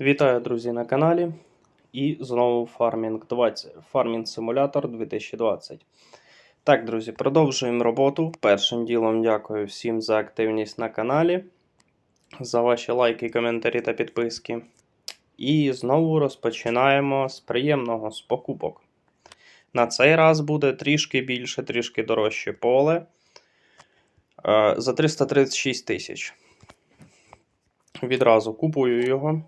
Вітаю, друзі, на каналі. І знову Farming 20. Farming Simulator 2020. Так, друзі, продовжуємо роботу. Першим ділом дякую всім за активність на каналі, за ваші лайки, коментарі та підписки. І знову розпочинаємо з приємного з покупок. На цей раз буде трішки більше, трішки дорожче поле е, за 336 тисяч. Відразу купую його.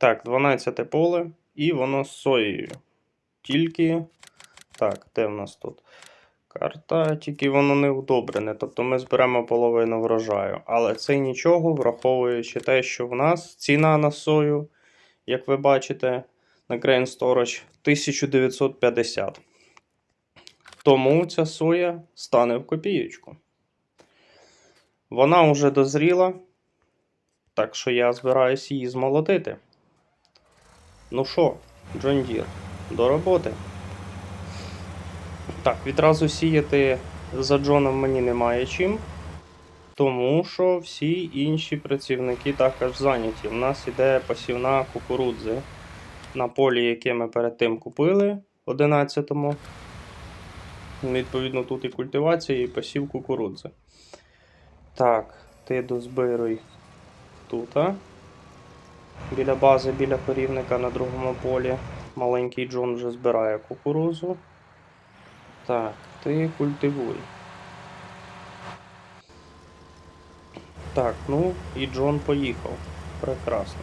Так, 12 поле, і воно з соєю. Тільки. Так, де в нас тут? Карта, тільки воно не удобрене. Тобто ми зберемо половину врожаю. Але це нічого, враховуючи те, що в нас ціна на сою, як ви бачите, на Grain Storage 1950. Тому ця соя стане в копієчку. Вона вже дозріла. Так що я збираюсь її змолотити. Ну що, Джон Дір, до роботи. Так, відразу сіяти за Джоном мені немає чим. Тому що всі інші працівники також зайняті. У нас іде посівна кукурудзи на полі, яке ми перед тим купили 11-му. Відповідно, тут і культивація, і посів кукурудзи. Так, ти дозбируй тут. Біля бази, біля корівника на другому полі. Маленький Джон вже збирає кукурузу. Так, ти культивуй. Так, ну і Джон поїхав. Прекрасно.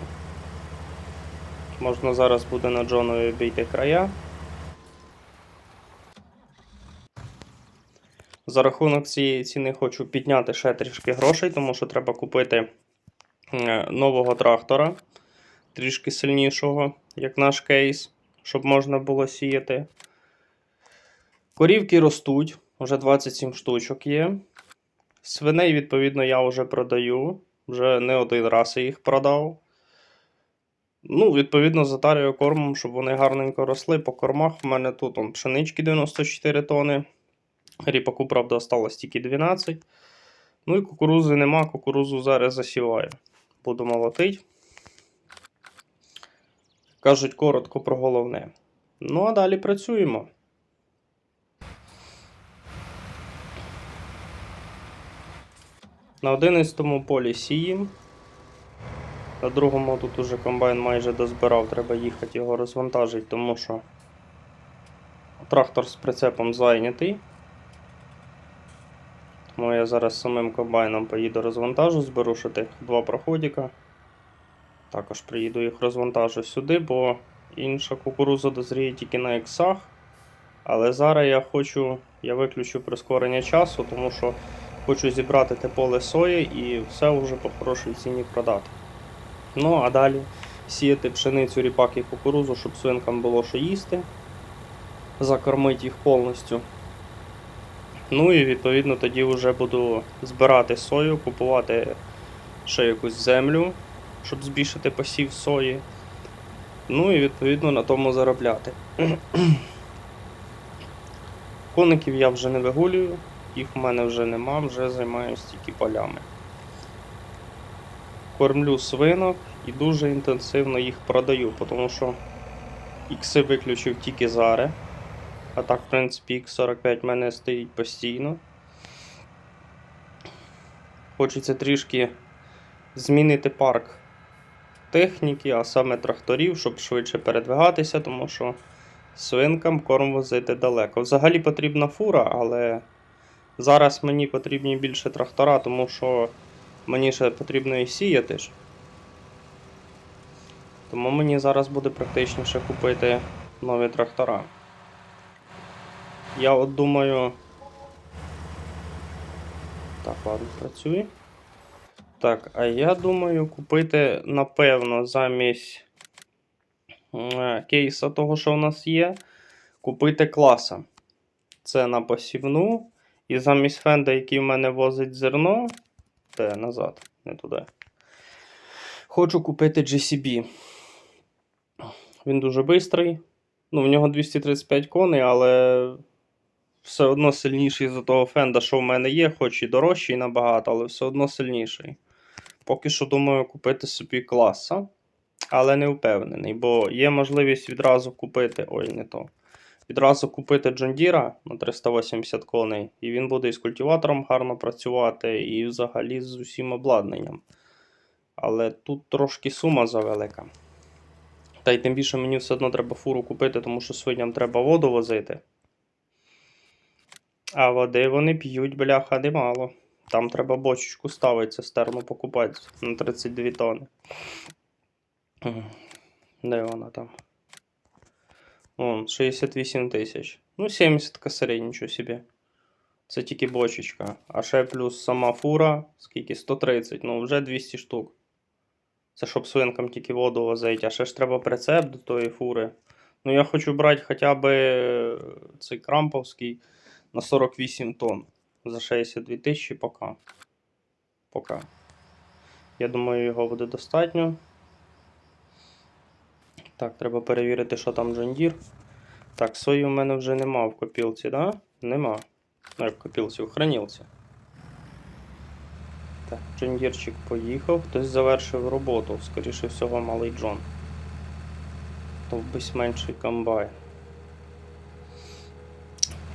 Можна зараз буде на Джонові обійти края. За рахунок цієї ціни хочу підняти ще трішки грошей, тому що треба купити е, нового трактора трішки сильнішого, як наш кейс, щоб можна було сіяти. Корівки ростуть, вже 27 штучок є. Свиней, відповідно, я вже продаю. Вже не один раз я їх продав. Ну, відповідно, затарюю кормом, щоб вони гарненько росли. По кормах в мене тут он, пшенички 94 тони. Ріпаку, правда, осталось тільки 12. Ну і кукурузи нема, кукурузу зараз засіваю. Буду молотити. Кажуть коротко про головне. Ну, а далі працюємо. На 11 полі сієм. На другому тут уже комбайн майже дозбирав, треба їхати його розвантажити, тому що трактор з прицепом зайнятий. Тому я зараз самим комбайном поїду розвантажу, зберу ще тих два проходіка. Також приїду їх розвантажу сюди, бо інша кукуруза дозріє тільки на іксах. Але зараз я хочу, я виключу прискорення часу, тому що хочу зібрати те поле сої і все вже по хорошій ціні продати. Ну, а далі сіяти пшеницю, ріпак і кукурузу, щоб свинкам було що їсти, закормити їх повністю. Ну і відповідно тоді вже буду збирати сою, купувати ще якусь землю щоб збільшити посів сої. Ну і відповідно на тому заробляти. Коників я вже не вигулюю, їх в мене вже нема, вже займаюся тільки полями. Кормлю свинок і дуже інтенсивно їх продаю, тому що ікси виключив тільки зараз. А так, в принципі, X45 в мене стоїть постійно. Хочеться трішки змінити парк техніки, а саме тракторів, щоб швидше передвигатися, тому що свинкам корм возити далеко. Взагалі потрібна фура, але зараз мені потрібні більше трактора, тому що мені ще потрібно і сіяти ж. Тому мені зараз буде практичніше купити нові трактора. Я от думаю. Так, ладно, працює. Так, а я думаю купити, напевно, замість е, кейса того, що у нас є, купити класа. Це на посівну. І замість фенда, який в мене возить зерно. Де назад, не туди. Хочу купити GCB. Він дуже швидкий. Ну, в нього 235 коней, але все одно сильніший за того фенда, що в мене є, хоч і дорожчий набагато, але все одно сильніший. Поки що думаю купити собі класа. але не впевнений, бо є можливість відразу купити. Ой, не то. Відразу купити Джондіра на 380 коней, і він буде із культиватором гарно працювати, і взагалі з усім обладнанням. Але тут трошки сума завелика. Та й тим більше мені все одно треба фуру купити, тому що свиням треба воду возити. А води вони п'ють, бляха, немало. Там треба бочечку ставити, цистерну покупати на 32 тонни. Де вона там? Вон, 68 тисяч. Ну, 70 косарей, нічого собі. Це тільки бочечка. А ще плюс сама фура, скільки? 130, ну вже 200 штук. Це щоб свинкам тільки воду возити, а ще ж треба прицеп до тої фури. Ну, я хочу брати хоча б е, цей крамповський на 48 тонн. За 62 тисячі поки. Поки. Я думаю, його буде достатньо. Так, треба перевірити, що там Джондір. Так, сої у мене вже нема в копілці, да? Нема. Ну, як в копілці, в хранілці. Так, Джондірчик поїхав, хтось завершив роботу, скоріше всього, малий Джон. То бись менший комбайн.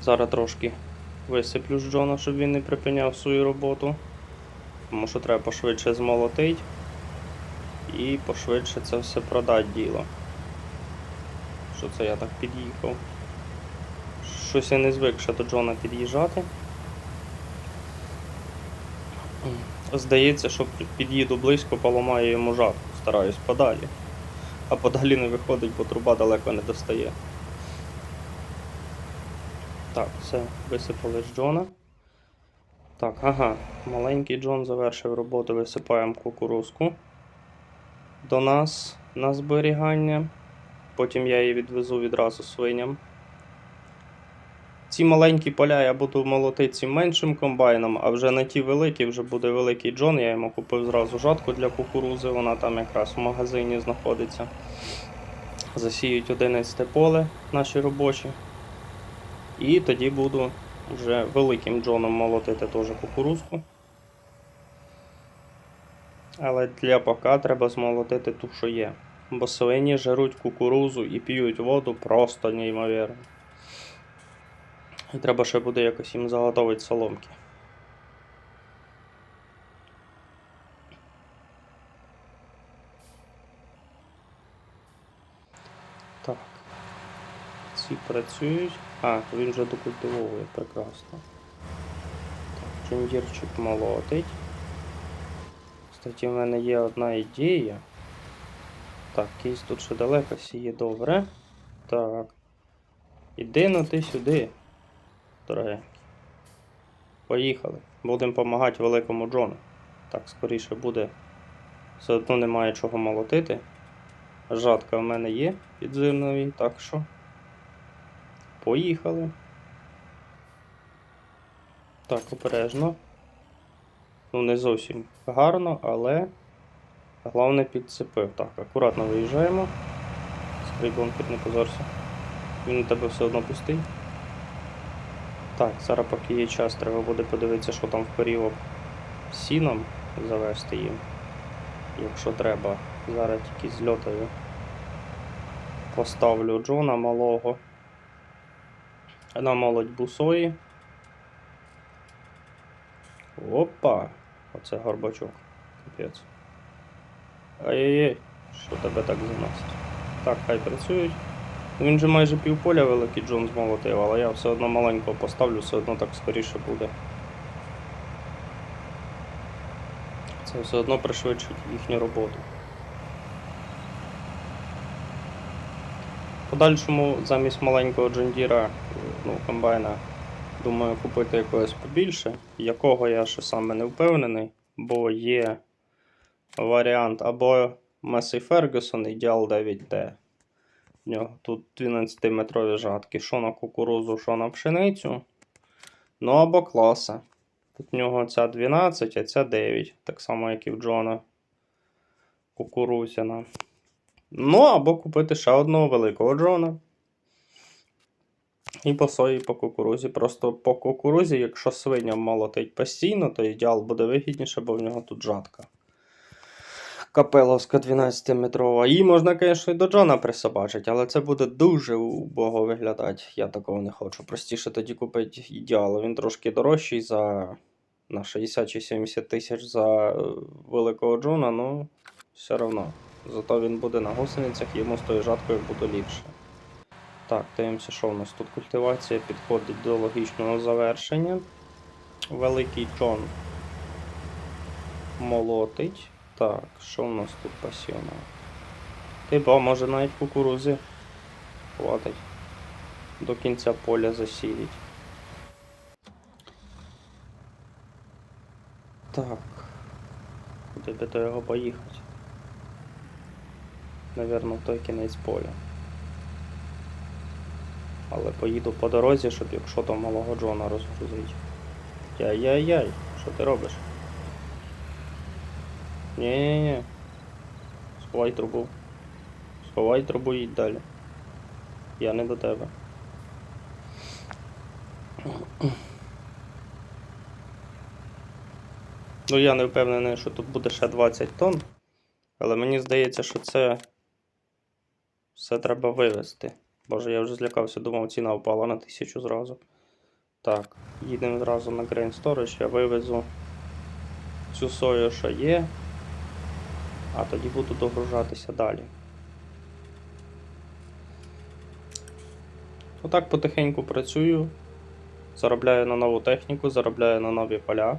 Зараз трошки висиплю з Джона, щоб він не припиняв свою роботу. Тому що треба пошвидше змолотити і пошвидше це все продати діло. Що це я так під'їхав? Щось я не звик ще до Джона під'їжджати. Здається, що під'їду близько, поламаю йому жатку, стараюсь подалі. А подалі не виходить, бо труба далеко не достає. Так, все, висипали з Джона. Так, ага, маленький Джон завершив роботу, висипаємо кукурузку до нас на зберігання. Потім я її відвезу відразу свиням. Ці маленькі поля я буду молотити цим меншим комбайном, а вже на ті великі вже буде великий Джон. Я йому купив зразу жатку для кукурузи, вона там якраз в магазині знаходиться. Засіють 11 поле наші робочі. І тоді буду вже великим Джоном молотити теж кукурузку. Але для пока треба змолотити ту, що є. Бо свині жаруть кукурузу і п'ють воду просто неймовірно. І треба ще буде якось їм заготовити соломки. Так. Ці працюють. А, він вже докультивовує прекрасно. Так, Джундірчик молотить. Кстати, в мене є одна ідея. Так, кейс тут ще далеко сіє добре. Так. Іди ну ти сюди, дорогенький. Поїхали. Будемо допомагати великому Джону. Так, скоріше буде. Все одно немає чого молотити. Жатка в мене є підземної, так що. Поїхали. Так, обережно. Ну, не зовсім гарно, але головне підцепив. Так, акуратно виїжджаємо. Скрий бункер, не позорся. Він у тебе все одно пустий. Так, зараз поки є час, треба буде подивитися, що там в період сіном завести їм. Якщо треба, зараз тільки зльотаю. Поставлю Джона малого. На молодь бусої. Опа! Оце горбачок. Капець. Ай-яй-яй, що тебе так заносить? Так, хай працюють. Він же майже півполя великий Джон змолотив, але я все одно маленького поставлю, все одно так скоріше буде. Це все одно пришвидшить їхню роботу. Подальшому замість маленького Джондіра, ну, комбайна, думаю купити якогось побільше, якого я ще саме не впевнений, бо є варіант або Мессі Фергюсон Ідеал 9T. В нього тут 12-метрові жатки, що на кукурузу, що на пшеницю. Ну або класа. Тут в нього ця 12, а ця 9, так само, як і в Джона Кукурузяна. Ну, або купити ще одного великого Джона. І по сої, і по кукурузі. Просто по кукурузі, якщо свиням молотить постійно, то ідеал буде вигідніше, бо в нього тут жатка. Капеловська 12-метрова. Її можна, звісно, і до Джона присобачити, але це буде дуже убого виглядати. Я такого не хочу. Простіше тоді купити ідеал. Він трошки дорожчий за на 60 чи 70 тисяч за е, великого Джона, ну все одно. Зато він буде на гусеницях, йому з тою жаткою буде ліпше. Так, дивимося, що у нас тут культивація підходить до логічного завершення. Великий Джон молотить. Так, що у нас тут пасіона? Ти ба, може навіть кукурузи хватить. До кінця поля засіять. Так. Куди би до його поїхати? Навірно, в той кінець поля. Але поїду по дорозі, щоб якщо там малого Джона розгрузить. Яй-яй-яй, що ти робиш? Ні-ні-ні. Сховай трубу. Сховай трубу і їдь далі. Я не до тебе. Ну, я не впевнений, що тут буде ще 20 тонн. Але мені здається, що це все треба вивезти. Боже, я вже злякався, думав, ціна впала на тисячу зразу. Так, їдемо зразу на Grain Storage, я вивезу цю сою, що є. А тоді буду догружатися далі. Отак потихеньку працюю. Заробляю на нову техніку, заробляю на нові поля.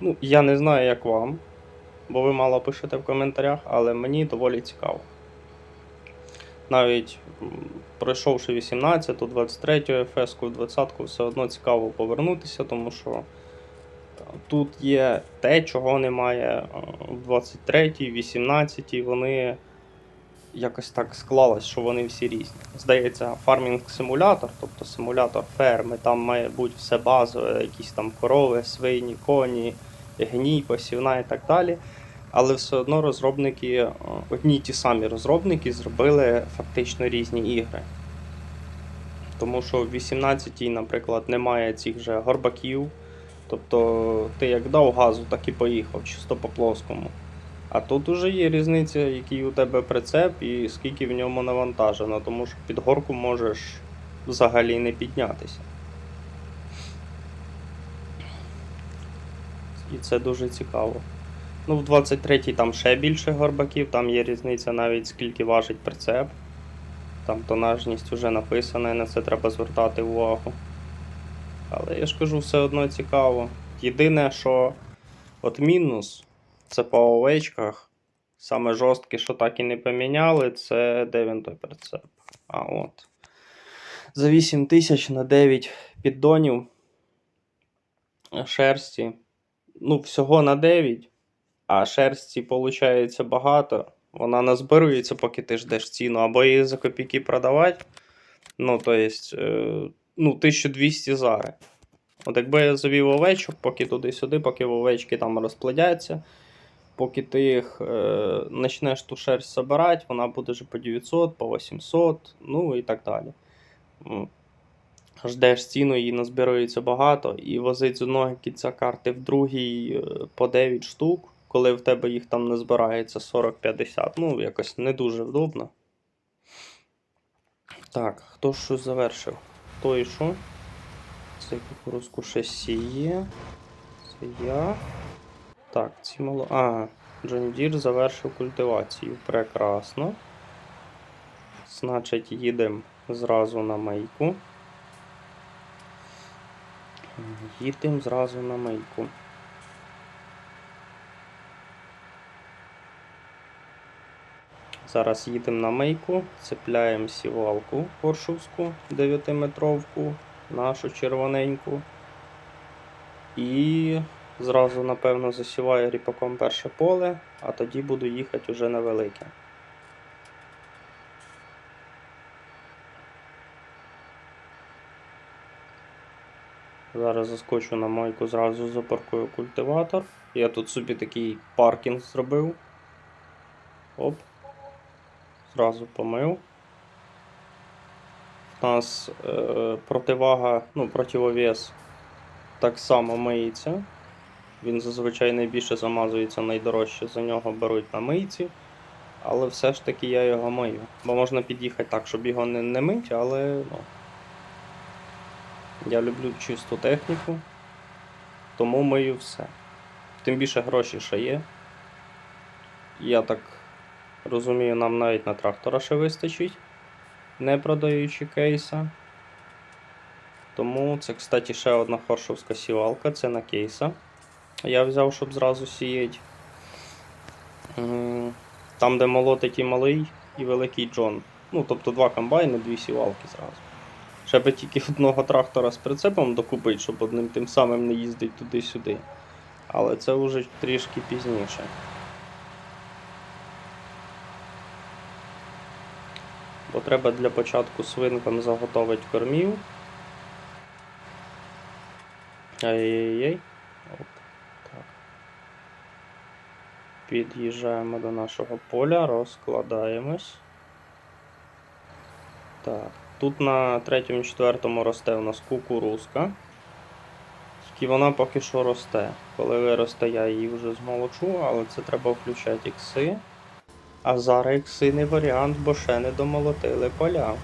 Ну, я не знаю, як вам, бо ви мало пишете в коментарях, але мені доволі цікаво. Навіть пройшовши 18, 23 ФС, 20 все одно цікаво повернутися, тому що е, тут є те, чого немає е, в 23, 18, вони якось так склалось, що вони всі різні. Здається, фармінг-симулятор, тобто симулятор ферми, там має бути все базове, якісь там корови, свині, коні, гній, посівна і так далі. Але все одно розробники, е, одні й ті самі розробники зробили фактично різні ігри. Тому що в 18-й, наприклад, немає цих же горбаків. Тобто ти як дав газу, так і поїхав, чисто по плоскому. А тут уже є різниця, який у тебе прицеп і скільки в ньому навантажено, тому що під горку можеш взагалі не піднятися. І це дуже цікаво. Ну, в 23-й там ще більше горбаків, там є різниця навіть скільки важить прицеп. Там тонажність вже написана, і на це треба звертати увагу. Але я ж кажу, все одно цікаво. Єдине, що от мінус, це по овечках. Саме жорстке, що так і не поміняли, це де він той прицеп. А от. За 8 тисяч на 9 піддонів шерсті. Ну, всього на 9, а шерсті, виходить, багато. Вона назбирується, поки ти ждеш ціну, або її за копійки продавати. Ну, то есть, е, ну, 1200 зараз. От якби я завів овечок, поки туди-сюди, поки овечки там розплодяться, поки ти їх е, почнеш ту шерсть збирати, вона буде вже по 900, по 800, ну і так далі. Ждеш ціну, її назбирується багато, і возить з одного кінця карти в другий е, по 9 штук, коли в тебе їх там не збирається 40-50. Ну, якось не дуже вдобно. Так, хто щось завершив? Хто і що? Це кукурузку ще сіє. Це я. Так, ці мало. А, Джон Дір завершив культивацію. Прекрасно. Значить, їдемо зразу на мийку. Їдемо зразу на мийку. Зараз їдемо на мийку, цепляємо сівалку коршовську 9-метровку, нашу червоненьку. І зразу, напевно, засіваю ріпаком перше поле, а тоді буду їхати уже на велике. Зараз заскочу на мойку, зразу запаркую культиватор. Я тут собі такий паркінг зробив. Оп. Зразу помив. У нас е, противага, ну, противовес так само миється. Він зазвичай найбільше замазується, найдорожче за нього беруть на мийці. Але все ж таки я його мию. Бо можна під'їхати так, щоб його не, не мить, але ну. Я люблю чисту техніку, тому мию все. Тим більше гроші ще є. Я так розумію, нам навіть на трактора ще вистачить, не продаючи кейса. Тому це, кстати, ще одна хоршовська сівалка, це на кейса. Я взяв, щоб зразу сіяти. Там, де молотить і малий, і великий Джон. Ну, тобто два комбайни, дві сівалки зразу. Ще би тільки одного трактора з прицепом докупити, щоб одним тим самим не їздить туди-сюди. Але це вже трішки пізніше. Бо треба для початку свинкам заготовити кормів. Ай-яй-яй. Під'їжджаємо до нашого поля, розкладаємось. Так. Тут на третьому, четвертому росте у нас кукурузка. Тільки вона поки що росте. Коли виросте, я її вже змолочу, але це треба включати ікси. А зараз ікси не варіант, бо ще не домолотили поля.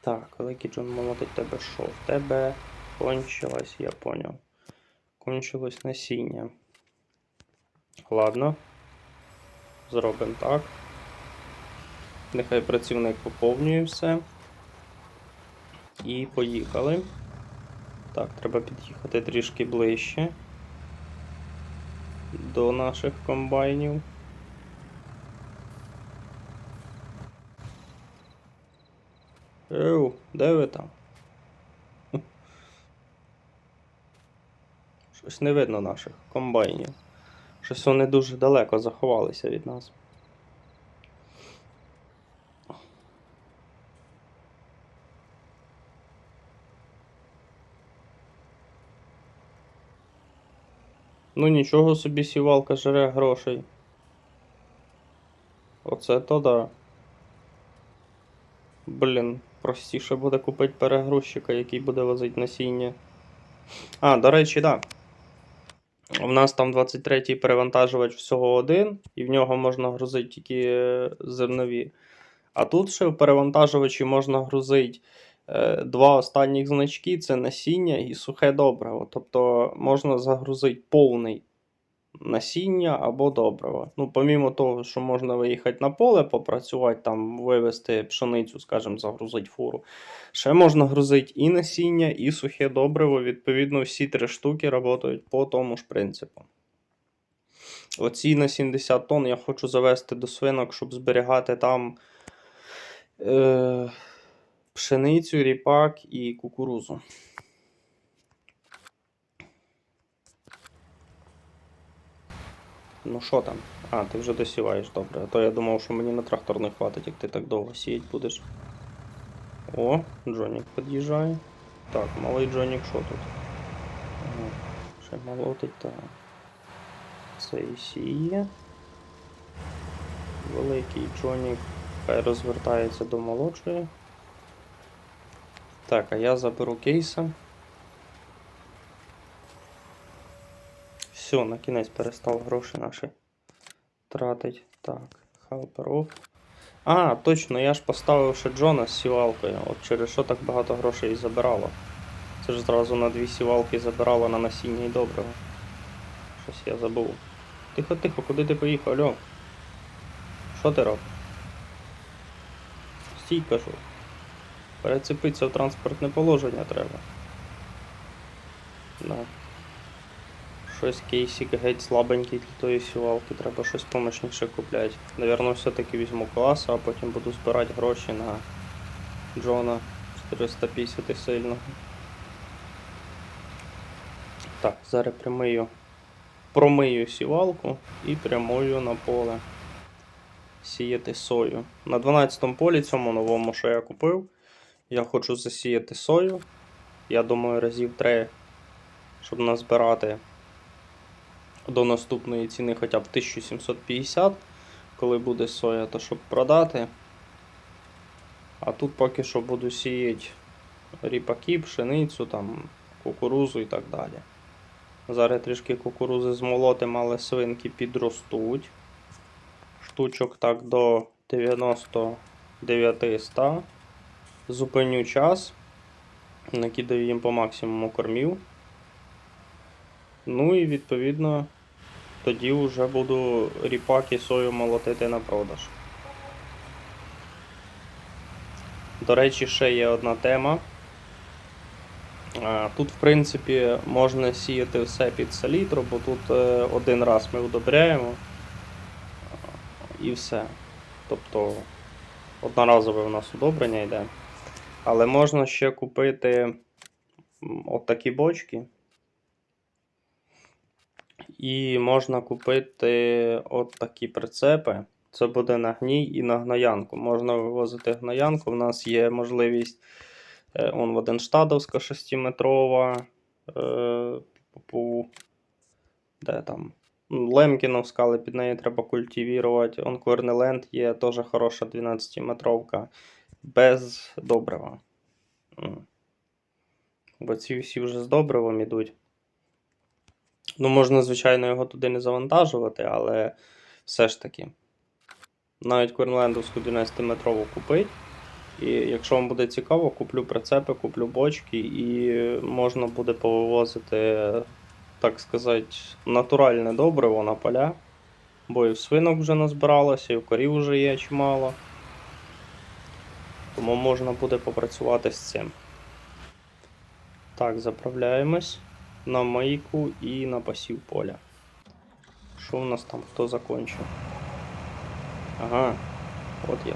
Так, великий Джон молотить тебе що? В тебе кончилось, я поняв. Кончилось насіння. Ладно. Зробимо так. Нехай працівник поповнює все. І поїхали. Так, треба під'їхати трішки ближче до наших комбайнів. Еу, де ви там? Щось не видно наших комбайнів. Щось вони дуже далеко заховалися від нас. Ну нічого собі сівалка жре грошей. Оце то да. Блін, простіше буде купити перегрузчика, який буде возити насіння. А, до речі, да. У нас там 23-й перевантажувач всього один, і в нього можна грузити тільки е, зернові. А тут ще в перевантажувачі можна грузити два останніх значки це насіння і сухе добриво. Тобто можна загрузити повний насіння або добрива. Ну, помімо того, що можна виїхати на поле, попрацювати, там, вивезти пшеницю, скажімо, загрузити фуру. Ще можна грузити і насіння, і сухе добриво. Відповідно, всі три штуки працюють по тому ж принципу. Оці на 70 тонн я хочу завести до свинок, щоб зберігати там е, пшеницю, ріпак і кукурузу. Ну що там? А, ти вже досіваєш, добре. А то я думав, що мені на трактор не хватить, як ти так довго сіять будеш. О, Джонік під'їжджає. Так, малий Джонік, що тут? Ще молотить, так. Цей сіє. Великий Джонік розвертається до молодшої. Так, а я заберу кейса. Все, на кінець перестав гроші наші тратить. Так, халперов. А, точно, я ж поставив ще Джона з сівалкою. От через що так багато грошей і забирало. Це ж зразу на дві сівалки забирало на насіння і добриво. Щось я забув. Тихо, тихо, куди ти поїхав, Альо? Що ти робиш? Стій, кажу. Перецепитися в транспортне положення треба. Да. Щось кейсик геть слабенький для тої сівалки, треба щось помощніше купляти. Навірно, все-таки візьму класа, а потім буду збирати гроші на Джона 450 сильного. Так, зараз примию. Промию сівалку і прямую на поле. Сіяти сою. На 12-му полі цьому новому, що я купив, я хочу засіяти сою. Я думаю, разів 3, щоб назбирати до наступної ціни хоча б 1750, коли буде соя, то щоб продати. А тут поки що буду сіяти ріпаки, пшеницю, там, кукурузу і так далі. Зараз трішки кукурузи змолотим, але свинки підростуть. Штучок так до 99-100. Зупиню час. Накидаю їм по максимуму кормів. Ну і відповідно тоді вже буду ріпак і сою молотити на продаж. До речі, ще є одна тема. Тут, в принципі, можна сіяти все під селітру, бо тут е, один раз ми удобряємо і все. Тобто одноразове у нас удобрення йде. Але можна ще купити м, от такі бочки. І можна купити от такі прицепи. Це буде на гній і на гноянку. Можна вивозити гноянку. У нас є можливість е, он в один 6-метрова. Е, де там? Ну, Лемкіновська, але під неї треба культивірувати. Он Корнеленд є теж хороша 12-метровка. Без добрива. Бо ці всі вже з добривом ідуть. Ну, можна, звичайно, його туди не завантажувати, але все ж таки. Навіть Корнлендовську 12-метрову купить. І якщо вам буде цікаво, куплю прицепи, куплю бочки і можна буде повивозити, так сказати, натуральне добриво на поля. Бо і в свинок вже назбиралося, і в корів вже є чимало. Тому можна буде попрацювати з цим. Так, заправляємось на мийку і на посів поля. Що у нас там? Хто закончив? Ага, от я.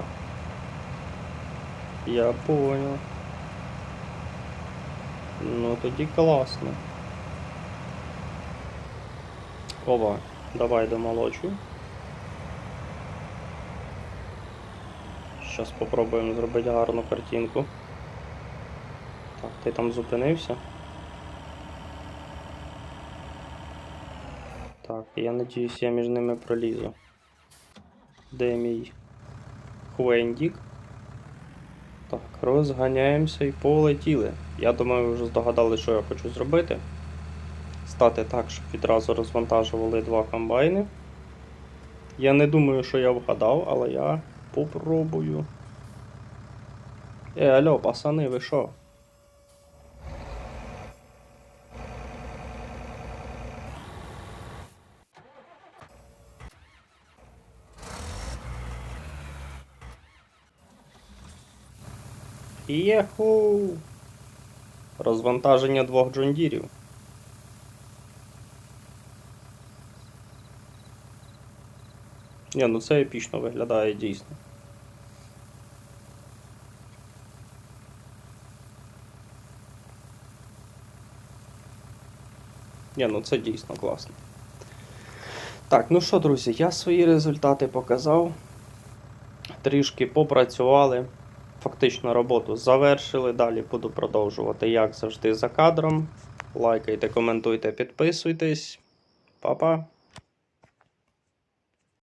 Я понял. Ну тоді класно. Ова, давай домолочу. Зараз попробуємо зробити гарну картинку. Так, ти там зупинився. Так, я надіюсь, я між ними пролізу. Де мій Хвендік? Так, розганяємося і полетіли. Я думаю, ви вже здогадали, що я хочу зробити. Стати так, щоб відразу розвантажували два комбайни. Я не думаю, що я вгадав, але я попробую. Е, алло, пацани, ви що? Єху! Розвантаження двох джондірів. Ні, ну це епічно виглядає дійсно. Ні, ну це дійсно класно. Так, ну що, друзі, я свої результати показав. Трішки попрацювали. Фактично роботу завершили. Далі буду продовжувати, як завжди, за кадром. Лайкайте, коментуйте, підписуйтесь. Па-па!